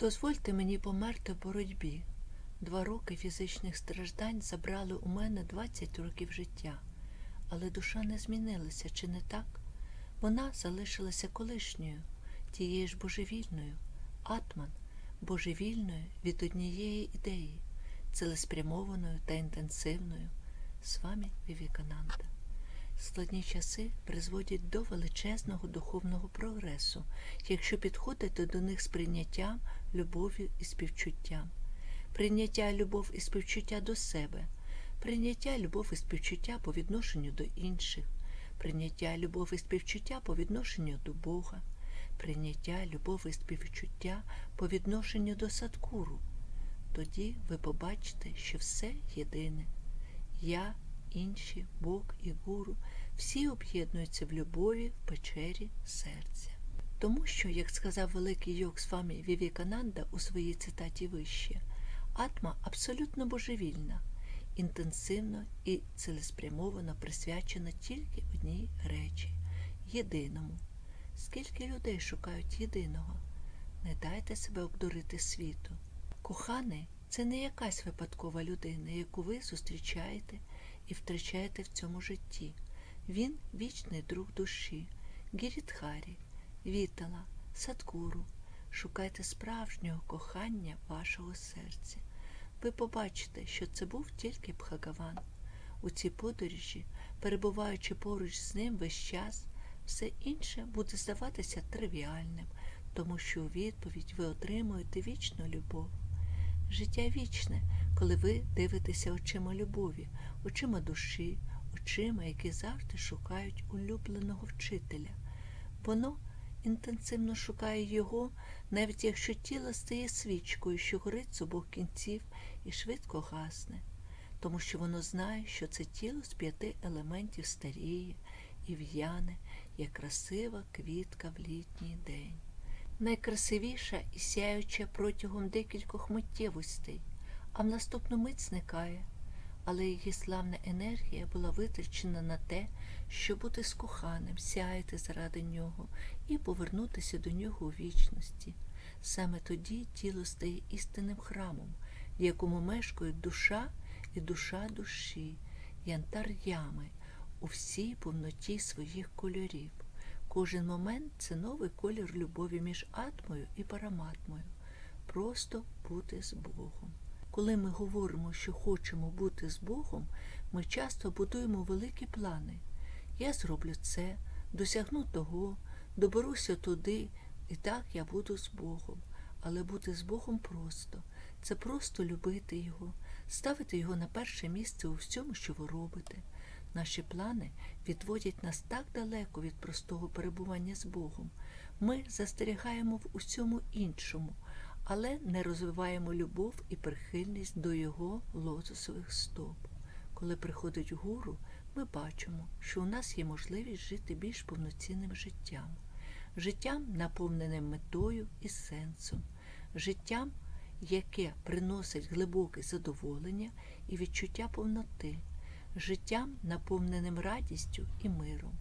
Дозвольте мені померти в боротьбі. Два роки фізичних страждань забрали у мене 20 років життя, але душа не змінилася, чи не так? Вона залишилася колишньою, тією ж божевільною, атман, божевільною від однієї ідеї, цілеспрямованою та інтенсивною. З вами Вівікананда. Складні часи призводять до величезного духовного прогресу, якщо підходити до них з прийняттям, любов'ю і співчуттям. Прийняття любов і співчуття до себе, прийняття любов і співчуття по відношенню до інших, прийняття любов і співчуття по відношенню до Бога, прийняття любов і співчуття по відношенню до садкуру. Тоді ви побачите, що все єдине. Я, інші, Бог і гуру всі об'єднуються в любові в печері серця. Тому що, як сказав великий йог з вами Вівікананда у своїй цитаті вище, атма абсолютно божевільна, інтенсивно і цілеспрямовано присвячена тільки одній речі єдиному. Скільки людей шукають єдиного? Не дайте себе обдурити світу. Коханий це не якась випадкова людина, яку ви зустрічаєте і втрачаєте в цьому житті. Він вічний друг душі, Гірітхарі, Вітала, Садкуру. Шукайте справжнього кохання вашого серця. Ви побачите, що це був тільки Бхагаван. У цій подорожі, перебуваючи поруч з ним весь час, все інше буде здаватися тривіальним, тому що у відповідь ви отримуєте вічну любов. Життя вічне, коли ви дивитеся очима любові, очима душі, очима, які завжди шукають улюбленого вчителя. Воно інтенсивно шукає його, навіть якщо тіло стає свічкою, що горить з обох кінців і швидко гасне, тому що воно знає, що це тіло з п'яти елементів старіє і в'яне, як красива квітка в літній день найкрасивіша і сяюча протягом декількох миттєвостей, а в наступну мить зникає. Але її славна енергія була витрачена на те, щоб бути з коханим, сяяти заради нього і повернутися до нього у вічності. Саме тоді тіло стає істинним храмом, в якому мешкають душа і душа душі, янтар ями у всій повноті своїх кольорів. Кожен момент це новий колір любові між атмою і параматмою. Просто бути з Богом. Коли ми говоримо, що хочемо бути з Богом, ми часто будуємо великі плани. Я зроблю це, досягну того, доберуся туди, і так я буду з Богом. Але бути з Богом просто це просто любити Його, ставити Його на перше місце у всьому, що ви робите. Наші плани відводять нас так далеко від простого перебування з Богом. Ми застерігаємо в усьому іншому, але не розвиваємо любов і прихильність до Його лотосових стоп. Коли приходить гуру, ми бачимо, що у нас є можливість жити більш повноцінним життям, життям, наповненим метою і сенсом, життям, яке приносить глибоке задоволення і відчуття повноти життям, наповненим радістю і миром,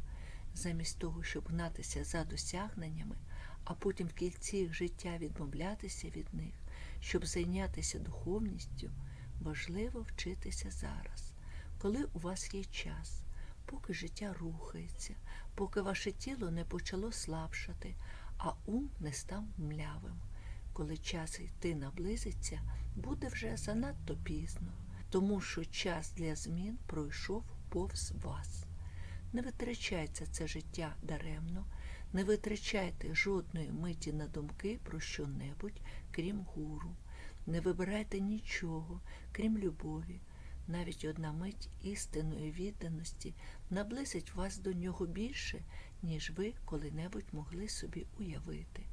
замість того, щоб гнатися за досягненнями, а потім в кільці життя відмовлятися від них, щоб зайнятися духовністю, важливо вчитися зараз, коли у вас є час, поки життя рухається, поки ваше тіло не почало слабшати, а ум не став млявим. Коли час йти наблизиться, буде вже занадто пізно тому що час для змін пройшов повз вас. Не витрачайте це життя даремно, не витрачайте жодної миті на думки про що-небудь, крім гуру. Не вибирайте нічого, крім любові. Навіть одна мить істинної відданості наблизить вас до нього більше, ніж ви коли-небудь могли собі уявити.